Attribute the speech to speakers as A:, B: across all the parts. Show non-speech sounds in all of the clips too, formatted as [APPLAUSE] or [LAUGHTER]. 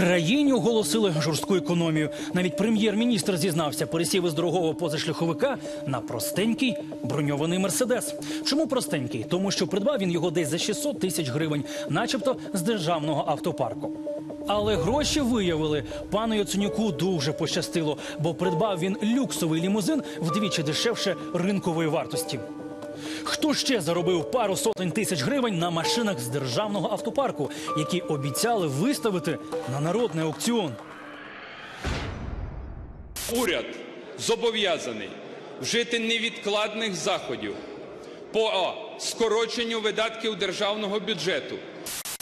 A: країні оголосили жорстку економію. Навіть прем'єр-міністр зізнався, пересів із дорогого позашляховика на простенький броньований мерседес. Чому простенький? Тому що придбав він його десь за 600 тисяч гривень, начебто з державного автопарку. Але гроші виявили пану Яценюку дуже пощастило, бо придбав він люксовий лімузин вдвічі дешевше ринкової вартості. Хто ще заробив пару сотень тисяч гривень на машинах з державного автопарку, які обіцяли виставити на народний аукціон?
B: Уряд зобов'язаний вжити невідкладних заходів по скороченню видатків державного бюджету.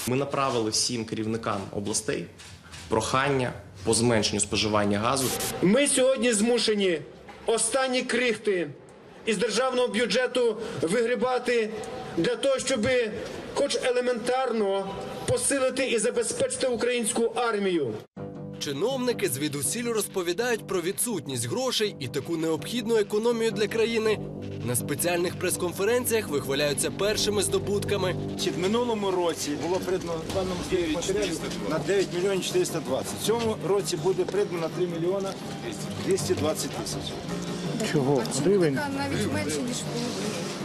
C: Ми направили всім керівникам областей прохання по зменшенню споживання газу.
D: Ми сьогодні змушені останні крихти із державного бюджету вигрібати для того, щоб хоч елементарно посилити і забезпечити українську армію.
E: Чиновники звідусіль розповідають про відсутність грошей і таку необхідну економію для країни. На спеціальних прес-конференціях вихваляються першими здобутками.
F: Чи В минулому році було придбано паном матеріалів на 9 мільйонів 420. В цьому році буде придбано 3 мільйона 220 тисяч.
G: Чого? Гривень?
H: навіть менше ніж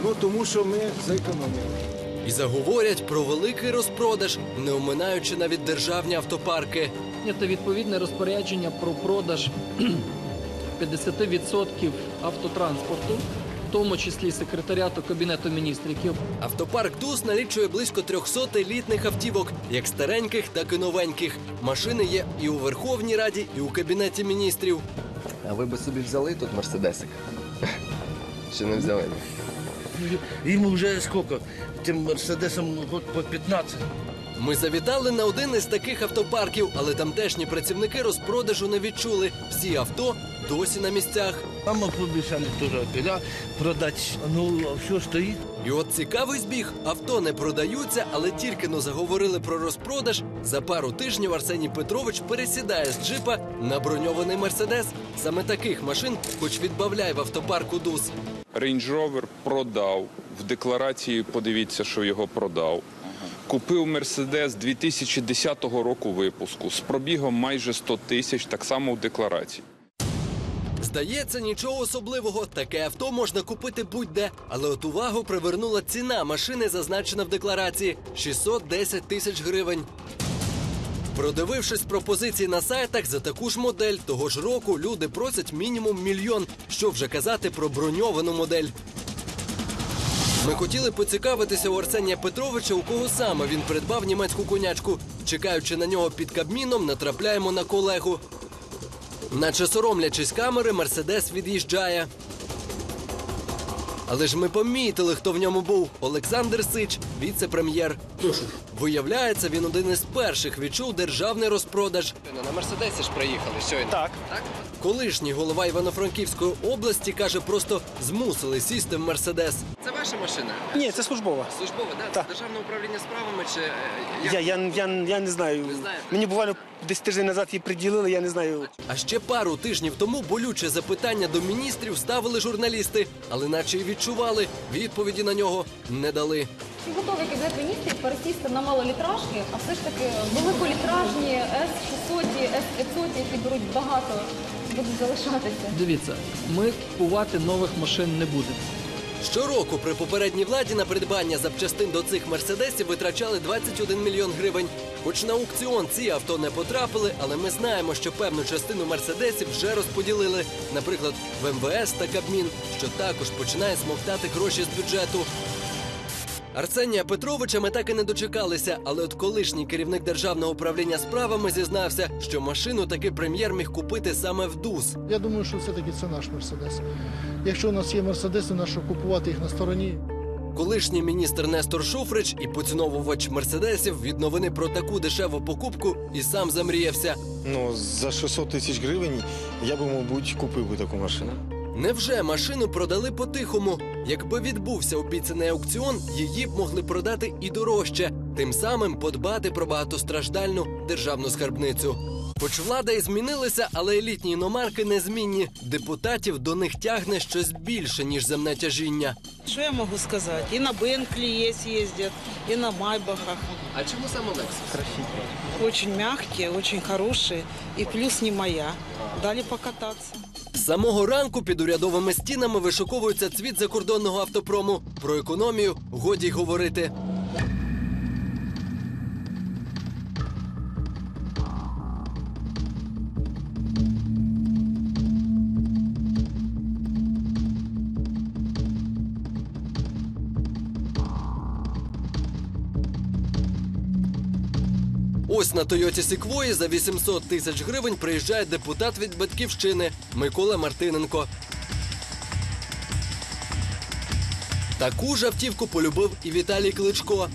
F: Ну тому що ми зекономили.
E: І заговорять про великий розпродаж, не оминаючи навіть державні автопарки.
I: Це відповідне розпорядження про продаж [CLEARS THROAT] 50% автотранспорту, в тому числі секретаріату Кабінету міністрів,
E: Автопарк ДУС налічує близько 300 елітних автівок, як стареньких, так і новеньких. Машини є і у Верховній Раді, і у Кабінеті міністрів.
J: А ви би собі взяли тут мерседесик? Чи не взяли?
K: Йому вже скільки? Тим мерседесом год по 15.
E: Ми завітали на один із таких автопарків, але тамтешні працівники розпродажу не відчули. Всі авто досі на місцях.
K: Нам пообіцяли теж опіля продати. Ну, а все стоїть.
E: І от цікавий збіг. Авто не продаються, але тільки но заговорили про розпродаж. За пару тижнів Арсеній Петрович пересідає з джипа на броньований мерседес. Саме таких машин, хоч відбавляй в автопарку ДУС.
B: Range Rover продав. В декларації подивіться, що його продав. Купив Мерседес 2010 року випуску з пробігом майже 100 тисяч, так само в декларації.
E: Здається, нічого особливого. Таке авто можна купити будь-де. Але от увагу привернула ціна машини, зазначена в декларації 610 тисяч гривень. Продивившись пропозиції на сайтах за таку ж модель того ж року, люди просять мінімум мільйон. Що вже казати про броньовану модель. Ми хотіли поцікавитися у Арсенія Петровича, у кого саме він придбав німецьку конячку. Чекаючи на нього під кабміном, натрапляємо на колегу. Наче соромлячись камери, Мерседес від'їжджає. Але ж ми помітили, хто в ньому був. Олександр Сич, віце-прем'єр. Виявляється, він один із перших відчув державний розпродаж.
J: На мерседесі ж приїхали щойно. Так.
E: Колишній голова Івано-Франківської області каже, просто змусили сісти в Мерседес.
J: Це ваша машина?
D: Ні, це службова.
J: Службова, да?
D: Так.
J: Це державне управління справами чи. е.
D: Я, я, я, я не знаю. Мені буквально десь тиждень назад її приділили, я не знаю.
E: А ще пару тижнів тому болюче запитання до міністрів ставили журналісти, але наче й відчували, відповіді на нього не дали.
H: Чи готовий кабінет міністрів пересісти на малолітражки, а все ж таки великолітражні С-600, С-500, які беруть багато, будуть залишатися?
I: дивіться, ми купувати нових машин не будемо.
E: Щороку при попередній владі на придбання запчастин до цих мерседесів витрачали 21 мільйон гривень. Хоч на аукціон ці авто не потрапили, але ми знаємо, що певну частину мерседесів вже розподілили, наприклад, в МВС та Кабмін, що також починає смоктати гроші з бюджету. Арсенія Петровича ми так і не дочекалися, але от колишній керівник державного управління справами зізнався, що машину таки прем'єр міг купити саме в ДУС.
G: Я думаю, що все-таки це наш Мерседес. Якщо у нас є Мерседеси, нащо купувати їх на стороні?
E: Колишній міністр Нестор Шуфрич і поціновувач мерседесів від новини про таку дешеву покупку і сам замріявся.
F: Ну за 600 тисяч гривень я би, мабуть, купив би таку машину.
E: Невже машину продали по-тихому? Якби відбувся обіцяний аукціон, її б могли продати і дорожче, тим самим подбати про багатостраждальну державну скарбницю. Хоч влада і змінилася, але елітні іномарки незмінні. Депутатів до них тягне щось більше, ніж земне тяжіння.
L: Что я могу сказать? И на Бентли есть ездят, и на Майбахах.
J: А чому саме Lexus?
L: Очень мягкие, очень хорошие. И плюс не моя. Дали покататься.
E: Самого ранку під урядовими стінами вишуковується цвіт закордонного автопрому. Про економію годі й говорити. Ось на Тойоті Секвої за 800 тисяч гривень приїжджає депутат від батьківщини Микола Мартиненко. Таку ж автівку полюбив і Віталій Кличко.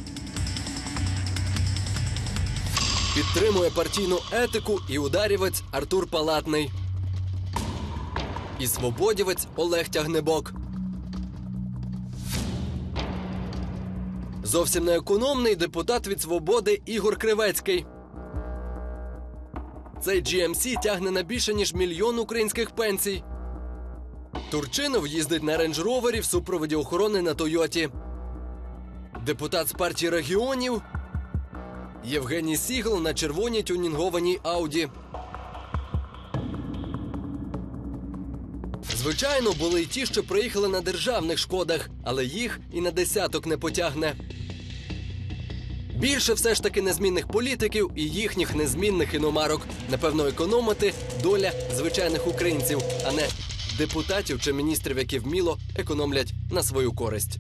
E: Підтримує партійну етику і ударівець Артур Палатний. І свободівець Олег Тягнебок. Зовсім не економний депутат від свободи Ігор Кривецький. Цей GMC тягне на більше ніж мільйон українських пенсій. Турчинов їздить на рейндж-ровері в супроводі охорони на Тойоті. Депутат з партії регіонів Євгеній Сігл на червоній тюнінгованій Ауді. Звичайно, були й ті, що приїхали на державних шкодах, але їх і на десяток не потягне. Більше все ж таки незмінних політиків і їхніх незмінних іномарок. Напевно, економити доля звичайних українців, а не депутатів чи міністрів, які вміло економлять на свою користь.